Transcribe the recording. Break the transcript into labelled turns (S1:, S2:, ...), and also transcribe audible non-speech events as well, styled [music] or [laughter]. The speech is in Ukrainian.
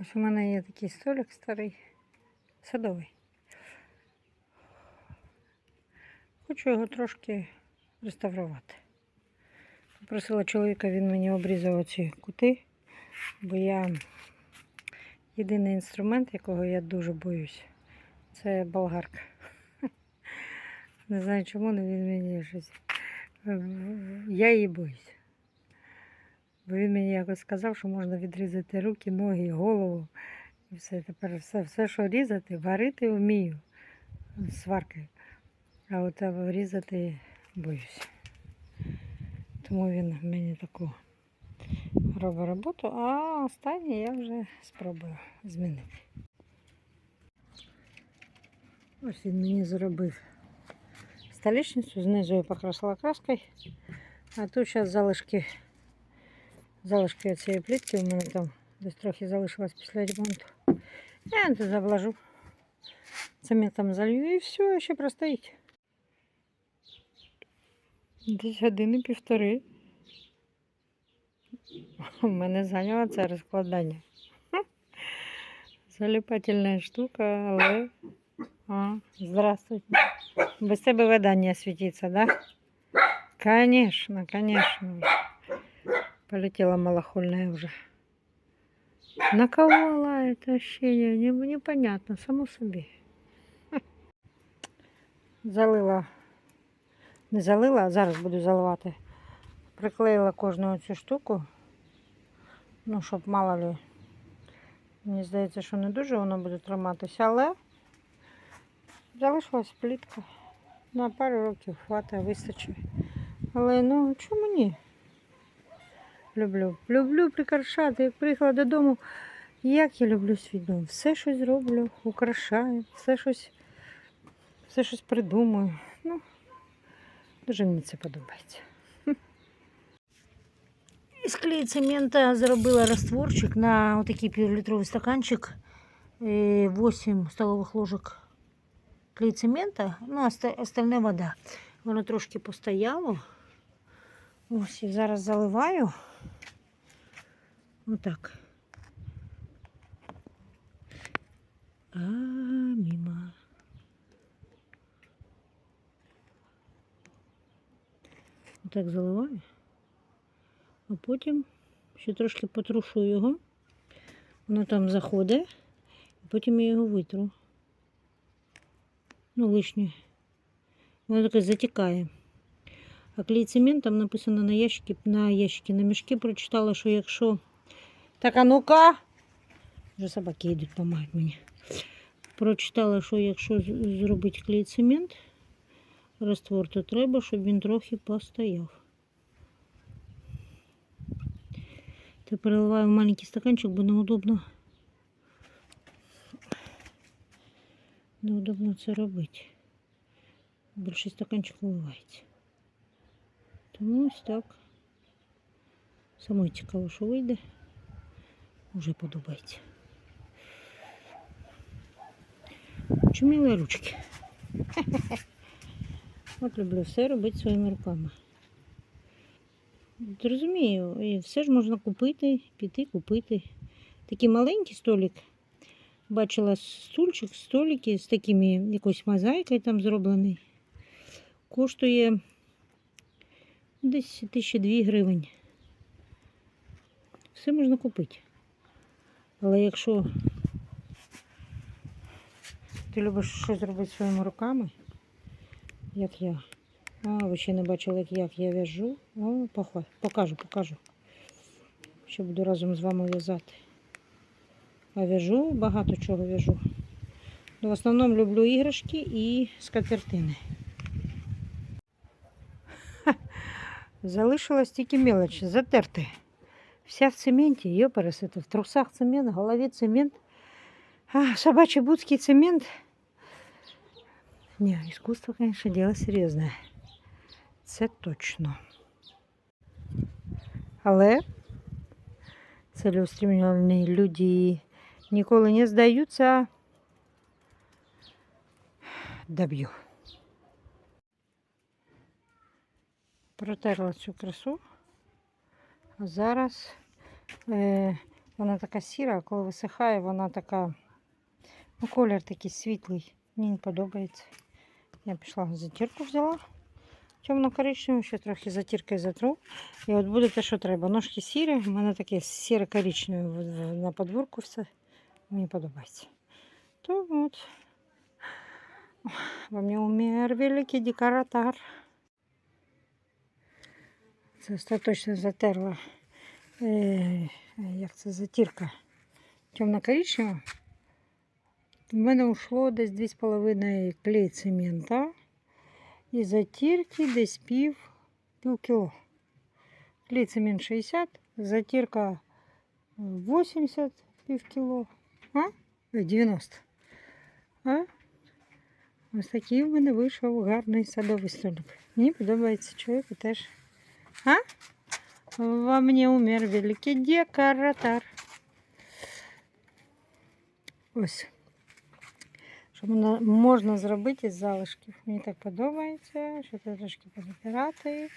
S1: Ось у мене є такий столик старий, садовий. Хочу його трошки реставрувати. Попросила чоловіка, він мені обрізав оці кути, бо я єдиний інструмент, якого я дуже боюсь, це болгарка. [laughs] Не знаю чому, але він мені щось. Я її боюсь. Бо він мені якось сказав, що можна відрізати руки, ноги, голову. І все. Тепер все, все що різати, варити вмію сваркою. А от різати боюсь. Тому він мені таку робить роботу, а останнє я вже спробую змінити. Ось він мені зробив столішницю, знизу я покрасила краскою, а тут зараз залишки, залишки цієї плітки у мене там десь трохи залишилось після ремонту. Я тут заблажу. Цементом залью і все, ще простоїть. Десь години півтори. У мене зайняло це розкладання. Заліпательна штука, але. А, здравствуйте. Без тебе видання світиться, да? Конечно, конечно. Полетела малохольная уже. На кого лает ощущение? Не, непонятно, само собі. [laughs] Залила. Не залила, а зараз буду заливати. Приклеїла кожну цю штуку. Ну, щоб мало ли. Мені здається, що не дуже воно буде триматися, але залишилась плітка. На пару років хватає, вистачить. Але ну чому ні? Люблю. Люблю прикрашати. Як приїхала додому, як я люблю свій дом. Все щось зроблю, украшаю, все щось, все щось придумаю. Ну, дуже мені це подобається. [laughs] Із клею цемента зробила розтворчик на отакий півлітровий стаканчик. е, 8 столових ложок клей цемента, ну, оста- остальне вода. Воно трошки постояло. Ось і зараз заливаю. Отак. А, міма. Отак заливаю. А потім ще трошки потрушу його. Воно там заходить. Потім я його витру. Ну, лишнє. Воно таке затікає. А клей цемент там написано на ящики, на ящики, на мішки прочитала, що якщо. Так, а ну-ка. Вже собаки йдуть, допомагають мені. Прочитала, що якщо зробити клей цемент, раствор, то треба, щоб він трохи постояв. Та переливаю в маленький стаканчик, бо неудобно. Неудобно це робити. Більший стаканчик виливається. Тому ось так. Самой цікаво, що вийде. Уже подобається. Чуміли ручки. [laughs] От люблю все робити своїми руками. От Розумію, і все ж можна купити, піти купити. Такий маленький столик. Бачила стульчик, столики з такими якоюсь мозаїкою там зроблений. Коштує десь 1002 гривень. Все можна купити. Але якщо ти любиш щось робити своїми руками, як я. А, ви ще не бачили, як, я в'яжу. О, покажу, покажу. Ще буду разом з вами в'язати. А в'яжу, багато чого в'яжу. Ну, в основному люблю іграшки і скатертини. Ха, Залишилась тільки мелочь затерти. Вся в цементі, її пересити. В трусах цемент, в голові цемент. А, собачий будський цемент. Ні, іскусство, конечно, дело серйозне. Це точно. Але цілеустремлені люди ніколи не здаються. Доб'ю. Протерла цю красу. Зараз е, Вона така сіра, а коли висихає, вона така. Ну, колір такий світлий. Мені не подобається. Я пішла затірку взяла. Темно-коричневу, ще трохи затіркою затру. І от буде те, що треба. Ножки сірі, у мене таке сіре-коричневе в- в- на подвірку все. Мені подобається. То от. Во мне умер великий декоратор. Це остаточно затерла. Е, як це затірка? Темно-коричнева. В мене ушло десь 2,5 клей цемента. І затірки десь пів, пів кіло. Клей цемент 60, затірка 80 пів кіло. А? Е, 90. А? Ось такий в мене вийшов гарний садовий столик. Мені подобається чоловіку теж. А? Во мне умер великий декоратор. Ось. Що можна зробити із залишків. Мені так подобається, це трошки позапирати.